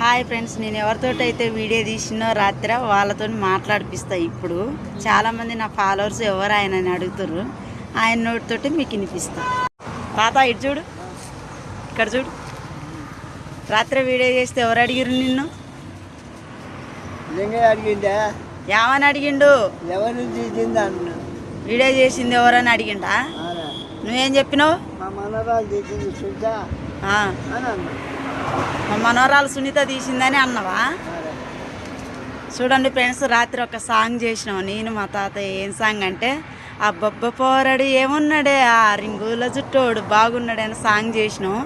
Hi friends నేను ఎవరితో అయితే వీడియో తీసినో రాత్రి వాళ్ళతో మాట్లాడిపిస్తా ఇప్పుడు. చాలామంది నా ఫాలోవర్స్ ఎవరు ఆయన అని అడుగుతారు ఆయన నోటితోటి మీకు వినిపిస్తా. తాత ఇటు చూడు. ఇక్కడ చూడు. రాత్రి వీడియో చేస్తే ఎవరు అడిగిరు నిన్ను? అడిగిందా ఏమని అడిగిండు. ఎవరు వీడియో చేసింది ఎవరని అడిగిండా. నువ్వేం చెప్పినావు? మా మనరాలు అని సునీత తీసిందని అన్నవా. చూడండి ఫ్రెండ్స్ రాత్రి ఒక సాంగ్ చేసినాం. నేను మా తాత ఏం సాంగ్ అంటే ఆ బొబ్బ పోరడు ఏమున్నాడే ఆ రింగుల జుట్టోడు బాగున్నాడే అని సాంగ్ చేసినాం.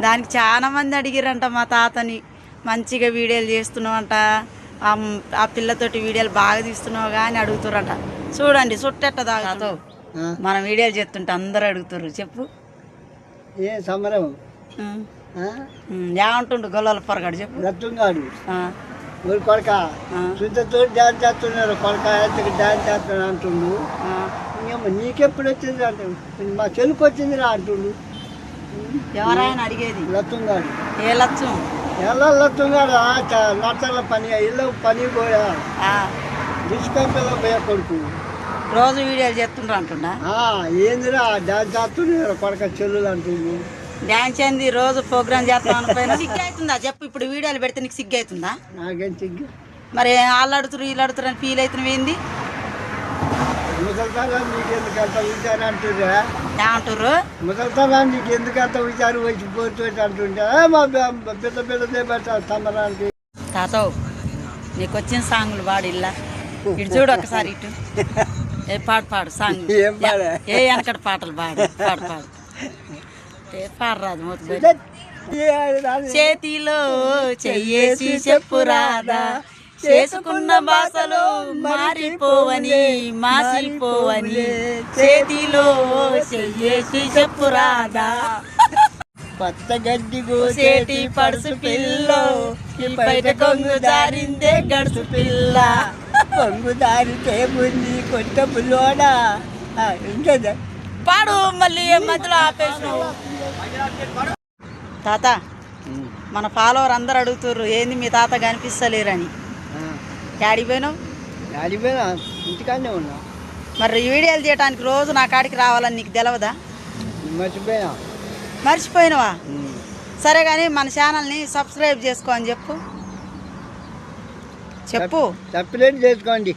దానికి చాలా మంది అడిగిరంట మా తాతని. మంచిగా వీడియోలు చేస్తున్నావంట. ఆ పిల్లతోటి వీడియోలు బాగా తీస్తున్నావు కానీ అడుగుతారంట చూడండి చుట్టెట్ట దాగాతో ఆ? మనం వీడియోలు చేస్తుంటే అందరు అడుగుతారు చెప్పు. ఏ? ఉమ్, ఏమంటుండు గొల్లల పొరగాడు చెప్పు. ఆ, ఊరి కొడక శుద్ధతో డాన్స్ చేస్తున్నారు కొడక ఎత్తకి డాన్స్ చేస్తున్నాడు అంటుండు. నీకెప్పుడు వచ్చింది అంటే మా చెలుకు వచ్చింది రా అంటుండు. ఎవరాయన అడిగేది? లత్తుంగాడు ఏ లచ్చం? ఎలా లత్తుంగాడు నత్తల పని ఇల్లు పని పోయా. డిస్కంపెల్లో పోయా కొడుకు. రోజు వీడియోలు చేస్తుండ్రు అంటుండా? ఆ, ఏందిరా డాన్స్ చేస్తున్నారు కొడక చెల్లులు అంటుండు. డ్యాన్స్ ఏంది రోజు ప్రోగ్రామ్ చేస్తాం అనుకోయినా సిగ్గు అవుతుందా చెప్పు ఇప్పుడు వీడియోలు పెడితే నీకు సిగ్గు అవుతుందా నాకేం సిగ్గు. మరి వాళ్ళు అడుగుతారు వీళ్ళు అడుగుతారు అని ఫీల్ అవుతున్నావు ఏంది? ఏమంటారు ముసల్తారా నీకు విచారం వచ్చి అంటుంటే "ఏ, మా పెద్ద పెద్దదే పెట్టాలి తమరానికి తాతో నీకు వచ్చిన సాంగ్లు పాడు ఇల్లా. ఇటు చూడు ఒకసారి ఇటు. ఏ పాడు పాడు? సాంగ్? ఏ వెనకటి పాటలు పాడు పాడు పాడు. మూతి చేతిలో చెయ్యేసి చెప్పు రాదా చేసుకున్న భాషలు మారిపోవని మాసిపోవని చేతిలో చెయ్యేసి చెప్పు రాదా కొత్త గడ్డి సేటి పడుసు పిల్లో. బయట కొంగు జారిందే గడుసు పిల్ల. పొంగు దారితే ఉంది కొత్త పుల్లోడా పాడు మళ్ళీ మధ్యలో ఆపేసినావు? తాత మన ఫాలోవర్ అందరు అడుగుతుర్రు ఏంది మీ తాత కనిపిస్తలేరని. యాడికి పోయినావు? అడిపోయినా ఇంటికాడనే ఉన్నా. మరి వీడియోలు చేయడానికి రోజు నా కాడికి రావాలని నీకు తెలవదా? మర్చిపోయినా. మర్చిపోయినవా? సరే కానీ మన ఛానల్ని సబ్స్క్రైబ్ చేసుకో అని చెప్పు. చెప్పు. సపరేట్ చేసుకోండి?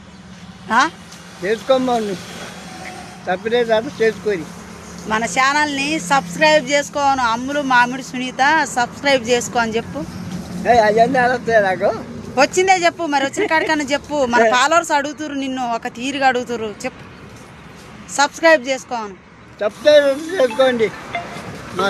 చేసుకోమను సపరేట్ అట్లా చేసుకోరి. మన ఛానల్ని సబ్స్క్రైబ్ చేసుకోను. అమ్ములు మామిడి సునీత సబ్స్క్రైబ్ చేసుకో అని చెప్పు. నాకు. వచ్చిందే చెప్పు మరి వచ్చిన కాడికన్నా చెప్పు. మన ఫాలోవర్స్ అడుగుతురు నిన్ను ఒక తీరుగా అడుగుతురు చెప్పు. సబ్స్క్రైబ్ చేసుకోను. సపరేట్ చేసుకోండి. మా